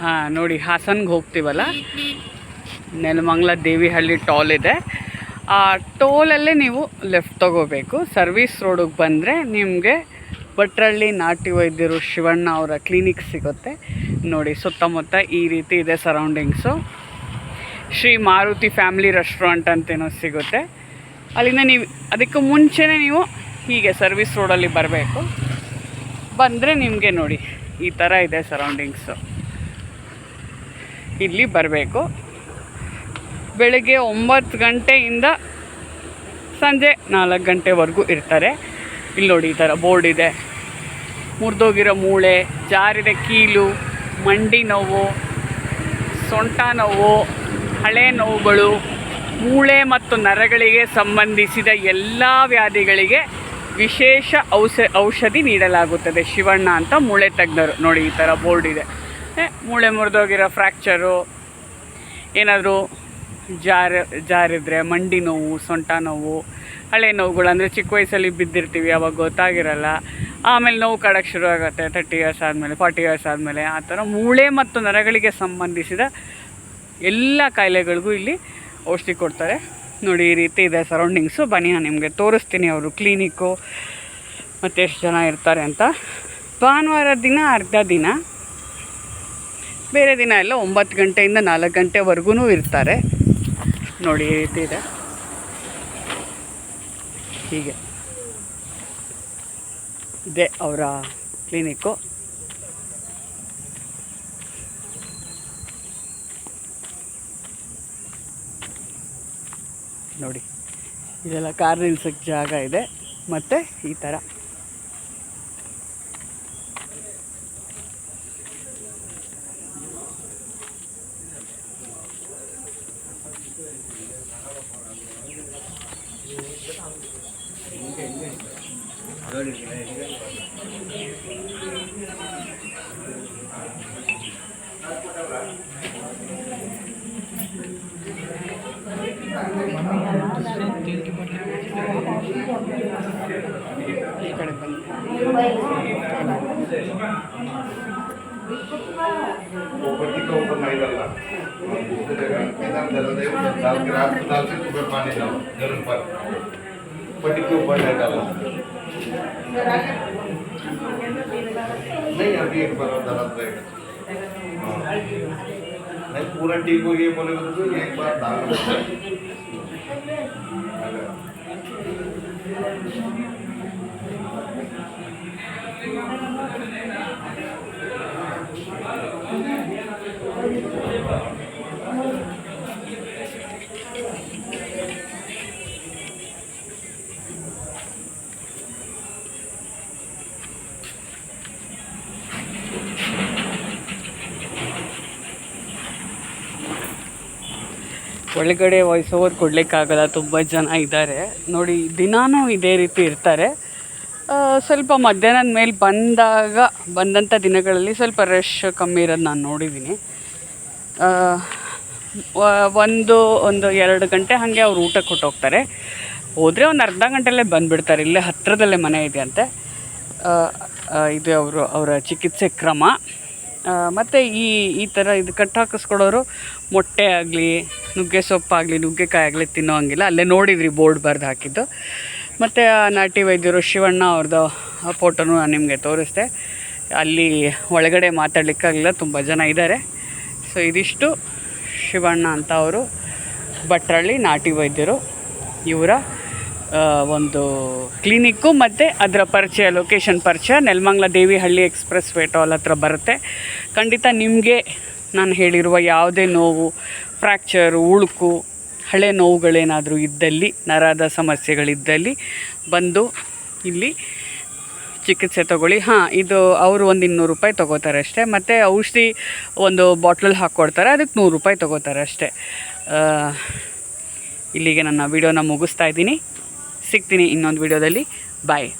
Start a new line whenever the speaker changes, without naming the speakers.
ಹಾಂ, ನೋಡಿ, ಹಾಸನ್ಗೆ ಹೋಗ್ತೀವಲ್ಲ? ನೆಲಮಂಗ್ಲ ದೇವಿಹಳ್ಳಿ ಟೋಲ್ ಇದೆ. ಆ ಟೋಲಲ್ಲೇ ನೀವು ಲೆಫ್ಟ್ ತಗೋಬೇಕು. ಸರ್ವಿಸ್ ರೋಡಿಗೆ ಬಂದರೆ ನಿಮಗೆ ಭಟ್ರಳ್ಳಿ ನಾಟಿ ವೈದ್ಯರು ಶಿವಣ್ಣ ಅವರ ಕ್ಲಿನಿಕ್ ಸಿಗುತ್ತೆ. ನೋಡಿ, ಸುತ್ತಮುತ್ತ ಈ ರೀತಿ ಇದೆ surroundings Shri Maruti family restaurant ಅಂತೇನೋ ಸಿಗುತ್ತೆ. ಅಲ್ಲಿಂದ ನೀವು, ಅದಕ್ಕೂ ಮುಂಚೆನೇ ನೀವು ಹೀಗೆ ಸರ್ವಿಸ್ ರೋಡಲ್ಲಿ ಬರಬೇಕು. ಬಂದರೆ ನಿಮಗೆ ನೋಡಿ, ಈ ಥರ ಇದೆ ಸರೌಂಡಿಂಗ್ಸು ಇಲ್ಲಿ ಬರಬೇಕು. ಬೆಳಗ್ಗೆ ಒಂಬತ್ತು ಗಂಟೆಯಿಂದ ಸಂಜೆ ನಾಲ್ಕು ಗಂಟೆವರೆಗೂ ಇರ್ತಾರೆ. ಇಲ್ಲಿ ನೋಡಿ ಈ ಥರ ಬೋರ್ಡ್ ಇದೆ. ಮುರಿದೋಗಿರೋ ಮೂಳೆ, ಜಾರಿದ ಕೀಲು, ಮಂಡಿ ನೋವು, ಸೊಂಟ ನೋವು, ಹಳೆ ನೋವುಗಳು, ಮೂಳೆ ಮತ್ತು ನರಗಳಿಗೆ ಸಂಬಂಧಿಸಿದ ಎಲ್ಲ ವ್ಯಾಧಿಗಳಿಗೆ ವಿಶೇಷ ಔಷ, ಔಷಧಿ ನೀಡಲಾಗುತ್ತದೆ. ಶಿವಣ್ಣ ಅಂತ ಮೂಳೆ ತಜ್ಞರು. ನೋಡಿ ಈ ಥರ ಬೋರ್ಡ್ ಇದೆ. ಮೂಳೆ ಮುರಿದೋಗಿರೋ ಫ್ರ್ಯಾಕ್ಚರು ಏನಾದರೂ ಜಾರ, ಜಾರಿದ್ರೆ ಮಂಡಿ ನೋವು, ಸೊಂಟ ನೋವು, ಹಳೆ ನೋವುಗಳು, ಅಂದರೆ ಚಿಕ್ಕ ವಯಸ್ಸಲ್ಲಿ ಬಿದ್ದಿರ್ತೀವಿ, ಅವಾಗ ಗೊತ್ತಾಗಿರಲ್ಲ. ಆಮೇಲೆ ನೋವು ಕಾಡಕ್ಕೆ ಶುರು ಆಗುತ್ತೆ ತರ್ಟಿ ಇಯರ್ಸ್ ಆದಮೇಲೆ ಫಾರ್ಟಿ ಇಯರ್ಸ್ ಆದಮೇಲೆ, ಆ ಥರ ಮೂಳೆ ಮತ್ತು ನರಗಳಿಗೆ ಸಂಬಂಧಿಸಿದ ಎಲ್ಲ ಕಾಯಿಲೆಗಳಿಗೂ ಇಲ್ಲಿ ಔಷಧಿ ಕೊಡ್ತಾರೆ. ನೋಡಿ, ಈ ರೀತಿ ಇದೆ ಸರೌಂಡಿಂಗ್ಸು ಬನ್ನಿ, ನಾನು ನಿಮಗೆ ತೋರಿಸ್ತೀನಿ ಅವರು ಕ್ಲಿನಿಕ್ಕು ಮತ್ತು ಎಷ್ಟು ಜನ ಇರ್ತಾರೆ ಅಂತ. ಭಾನುವಾರ ದಿನ, ಅರ್ಧ ದಿನ. ಬೇರೆ ದಿನ ಎಲ್ಲ ಒಂಬತ್ತು ಗಂಟೆಯಿಂದ ನಾಲ್ಕು ಗಂಟೆವರೆಗೂ ಇರ್ತಾರೆ. ನೋಡಿ ರೀತಿ ಇದೆ. ಹೀಗೆ. ಇದೆ ಅವರ ಕ್ಲಿನಿಕ್ಕು. ನೋಡಿ ಇದೆಲ್ಲ ಕಾರ್ ನಿಲ್ಸಕ್ಕೆ ಜಾಗ ಇದೆ. ಮತ್ತು ಈ ಥರ
ऊपरती का ऊपर नहीं डालना दूसरी जगह एकदम दर्द है दाल के रात दाल से सुबह पानी डालो गर्म पानी पट्टी के ऊपर नहीं डाला। नहीं, अभी एक बार और डाला रहेगा। हाँ। नहीं, पूरा ठीक हो ये बोले तो एक बार डालना
ಒಳಗಡೆ ವಾಯ್ಸ್ ಓವರ್ ಕೊಡಲಿಕ್ಕಾಗಲ್ಲ ತುಂಬ ಜನ ಇದ್ದಾರೆ. ನೋಡಿ, ದಿನಾನೂ ಇದೇ ರೀತಿ ಇರ್ತಾರೆ. ಸ್ವಲ್ಪ ಮಧ್ಯಾಹ್ನದ ಮೇಲೆ ಬಂದಾಗ ಬಂದಂಥ ದಿನಗಳಲ್ಲಿ ಸ್ವಲ್ಪ ರಶ್ ಕಮ್ಮಿ ಇರೋದು ನಾನು ನೋಡಿದ್ದೀನಿ ಒಂದು ಒಂದು ಎರಡು ಗಂಟೆ ಹಾಗೆ ಅವ್ರು ಊಟ ಕೊಟ್ಟು ಹೋಗ್ತಾರೆ. ಹೋದರೆ ಒಂದು ಅರ್ಧ ಗಂಟೆಲ್ಲೇ ಬಂದುಬಿಡ್ತಾರೆ, ಇಲ್ಲೇ ಹತ್ತಿರದಲ್ಲೇ ಮನೆ ಇದೆ ಅಂತೆ ಇದು ಅವರು, ಅವರ ಚಿಕಿತ್ಸೆ ಕ್ರಮ. ಮತ್ತು ಈ ಈ ಥರ ಇದು ಕಟ್ ಹಾಕಿಸ್ಕೊಡೋರು ಮೊಟ್ಟೆ ಆಗಲಿ ನುಗ್ಗೆ ಸೊಪ್ಪಾಗಲಿ ನುಗ್ಗೆಕಾಯಿ ಆಗಲಿ ತಿನ್ನೋ ಹಂಗಿಲ್ಲ. ಅಲ್ಲೇ ನೋಡಿದ್ರಿ ಬೋರ್ಡ್ ಬರೆದು ಹಾಕಿದ್ದು. ಮತ್ತು ಆ ನಾಟಿ ವೈದ್ಯರು ಶಿವಣ್ಣ ಅವ್ರದ್ದು ಫೋಟೋನು ನಾನು ನಿಮಗೆ ತೋರಿಸ್ದೆ. ಅಲ್ಲಿ ಒಳಗಡೆ ಮಾತಾಡ್ಲಿಕ್ಕಾಗಲಿಲ್ಲ, ತುಂಬ ಜನ ಇದ್ದಾರೆ ಸೊ ಇದಿಷ್ಟು ಶಿವಣ್ಣ ಅಂತ ಅವರು, ಭಟ್ರಳ್ಳಿ ನಾಟಿ ವೈದ್ಯರು. ಇವರ ಒಂದು ಕ್ಲಿನಿಕ್ಕು ಮತ್ತು ಅದರ ಪರಿಚಯ, ಲೊಕೇಶನ್ ಪರಿಚಯ. Nelamangala Devihalli express way toll ಹತ್ರ ಬರುತ್ತೆ. ಖಂಡಿತ ನಿಮಗೆ ನಾನು ಹೇಳಿರುವ ಯಾವುದೇ ನೋವು ಫ್ರ್ಯಾಕ್ಚರು, ಉಳುಕು, ಹಳೆ ನೋವುಗಳೇನಾದರೂ ಇದ್ದಲ್ಲಿ, ನರದ ಸಮಸ್ಯೆಗಳಿದ್ದಲ್ಲಿ ಬಂದು ಇಲ್ಲಿ ಚಿಕಿತ್ಸೆ ತಗೊಳ್ಳಿ. ಹಾಂ, ಇದು ಅವರು ಒಂದು ಇನ್ನೂರು ರೂಪಾಯಿ ತೊಗೋತಾರೆ ಅಷ್ಟೇ ಮತ್ತು ಔಷಧಿ ಒಂದು ಬಾಟ್ಲಲ್ಲಿ ಹಾಕ್ಕೊಡ್ತಾರೆ ಅದಕ್ಕೆ ನೂರು ರೂಪಾಯಿ ತೊಗೋತಾರೆ ಅಷ್ಟೇ ಇಲ್ಲಿಗೆ ನನ್ನ ವಿಡಿಯೋನ ಮುಗಿಸ್ತಾ ಇದ್ದೀನಿ. ಸಿಗ್ತೀನಿ ಇನ್ನೊಂದು ವಿಡಿಯೋದಲ್ಲಿ. ಬಾಯ್.